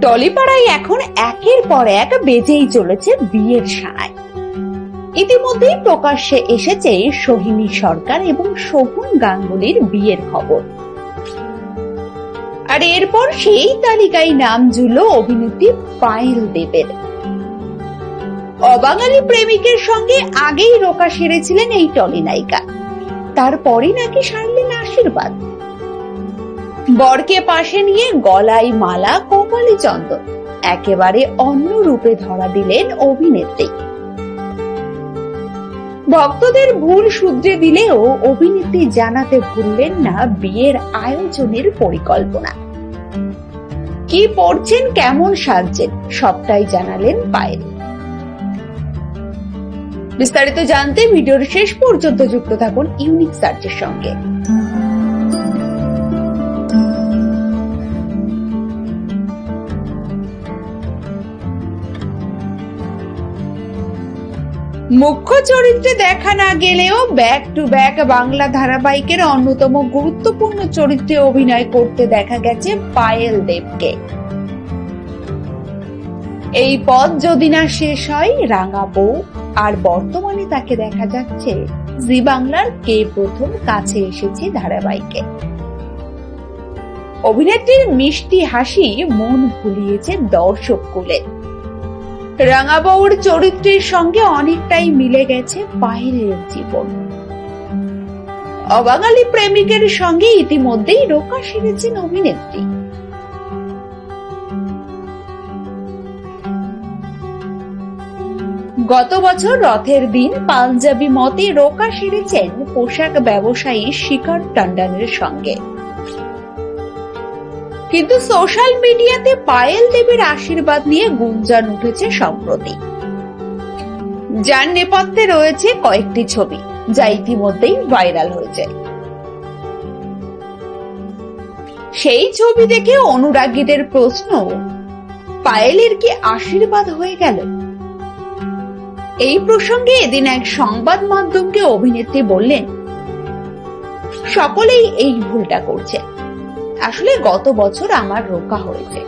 টলিপাড়ায় এখন একের পর এক বেজেই চলেছে বিয়ের সানাই ইতিমধ্যেই প্রকাশ্যে এসেছে সোহিনী সরকার এবং শোভন গাঙ্গুলির বিয়ের খবর। আর এরপর সেই তালিকায় নাম জুড়ল অভিনেত্রী পায়েল দেবের। অবাঙালি প্রেমিকের সঙ্গে আগেই রোকা সেরেছিলেন এই টলি নায়িকা। তারপরে নাকি সারলেন আশীর্বাদ। বরকে পাশে নিয়ে গলায় মালা, কপালে চন্দন, একেবারে অন্য রূপে ধরা দিলেন অভিনেত্রী। ভক্তদের ভুল শুধরে দিলেও অভিনেত্রী জানাতে ভুললেন না বিয়ের আয়োজনের পরিকল্পনা। কি পড়ছেন, কেমন সাজছেন, সবটাই জানালেন পায়েল। বিস্তারিত জানতে ভিডিওর শেষ পর্যন্ত যুক্ত থাকুন ইউনিক সার্চের সঙ্গে। মুখ্য চরিত্রে দেখা না গেলেও ব্যাক টু ব্যাক বাংলা ধারাবাহিকের অন্যতম গুরুত্বপূর্ণ চরিত্রে অভিনয় করতে দেখা গেছে পায়েল দেবকে। এই পথ যদি না শেষ হয়, রাঙা বউ, আর বর্তমানে তাকে দেখা যাচ্ছে জি বাংলার কে প্রথম কাছে এসেছে ধারাবাহিকে। অভিনেত্রীর মিষ্টি হাসি মন ভুলিয়েছে দর্শক কুলে। রাঙাবাবুর চরিত্রের সঙ্গে অনেকটাই মিলে গেছে পায়েলের জীবন। অবাঙালি প্রেমিকের সঙ্গে ইতিমধ্যেই রোকা সেরেছেন অভিনেত্রী গত বছর রথের দিন পাঞ্জাবি মতে রোকা সেরেছেন পোশাক ব্যবসায়ী শিখর টন্ডনের সঙ্গে। কিন্তু সোশ্যাল মিডিয়াতে পায়েল দেবীর আশীর্বাদ নিয়ে গুঞ্জন উঠেছে সম্প্রতি। যার নেপথ্যে রয়েছে কয়েকটি ছবি, যা ইতিমধ্যেই ভাইরাল হয়েছে। সেই ছবি দেখে অনুরাগীদের প্রশ্ন, পায়েলের কি আশীর্বাদ হয়ে গেল? এই প্রসঙ্গে এদিন এক সংবাদ মাধ্যমকে অভিনেত্রী বললেন, সকলেই এই ভুলটা করছে। আসলে গত বছর আমার রোকা হয়েছে।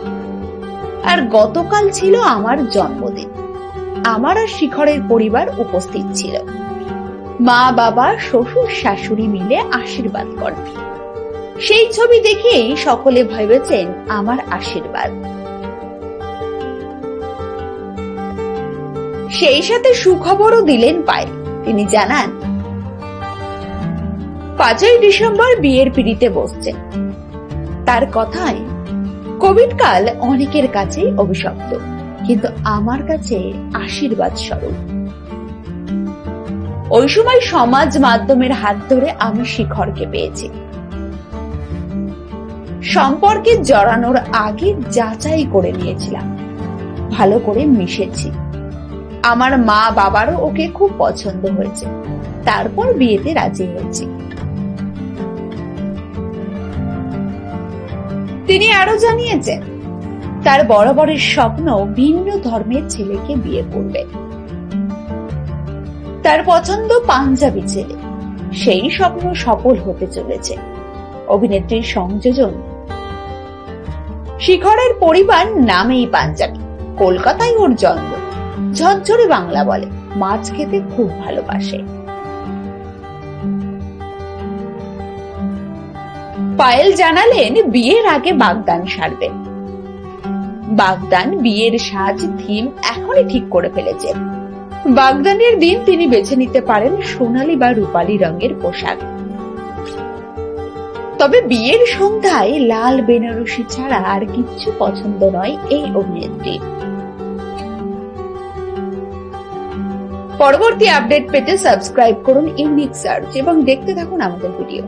আর গতকাল ছিল আমার জন্মদিন। আমার আর শিখরের পরিবার উপস্থিত ছিল। মা, বাবা, শ্বশুর, শাশুড়ি মিলে আশীর্বাদ করেন সেই ছবি দেখেই সকলে ভেবেছেন আমার আশীর্বাদ। সেই সাথে সুখবরও দিলেন পায় তিনি জানান, পাঁচই ডিসেম্বর বিয়ের পিড়িতে বসছেন। তার কথায়, কোভিড কাল অনেকের কাছেই অভিশপ্ত, কিন্তু আমার কাছে আশীর্বাদ স্বরূপ। ওই সময় সমাজ মাধ্যমের হাত ধরে আমি শিখরকে পেয়েছি। সম্পর্কে জড়ানোর আগে যাচাই করে নিয়েছিলাম, ভালো করে মিশেছি। আমার মা বাবারও ওকে খুব পছন্দ হয়েছে, তারপর বিয়েতে রাজি হয়েছি। তিনি আরও জানিয়েছেন, তার বরাবরের স্বপ্ন ভিন্ন ধর্মের ছেলেকে বিয়ে করবে। তার পছন্দ পাঞ্জাবি ছেলে, সেই স্বপ্ন সফল হতে চলেছে। অভিনেত্রীর সংযোজন। শিখরের পরিবার নামেই পাঞ্জাবি, কলকাতায় ওর জন্ম। ঝরঝরে বাংলা বলে, মাছ খেতে খুব ভালোবাসে। পায়েল জানালেন, বিয়ের আগে বাগদান সারবেন বাগদান বিয়ের সাজ, থিম এখনই ঠিক করে ফেলেছেন বাগদানের দিন তিনি বেছে নিতে পারেন সোনালী বা রূপালী রঙের পোশাক। তবে বিয়ের সন্ধ্যায় লাল বেনারসি ছাড়া আর কিচ্ছু পছন্দ নয় এই অভিনেত্রী। পরবর্তী আপডেট পেতে সাবস্ক্রাইব করুন ইউনিক সার্চ এবং দেখতে থাকুন আমাদের ভিডিও।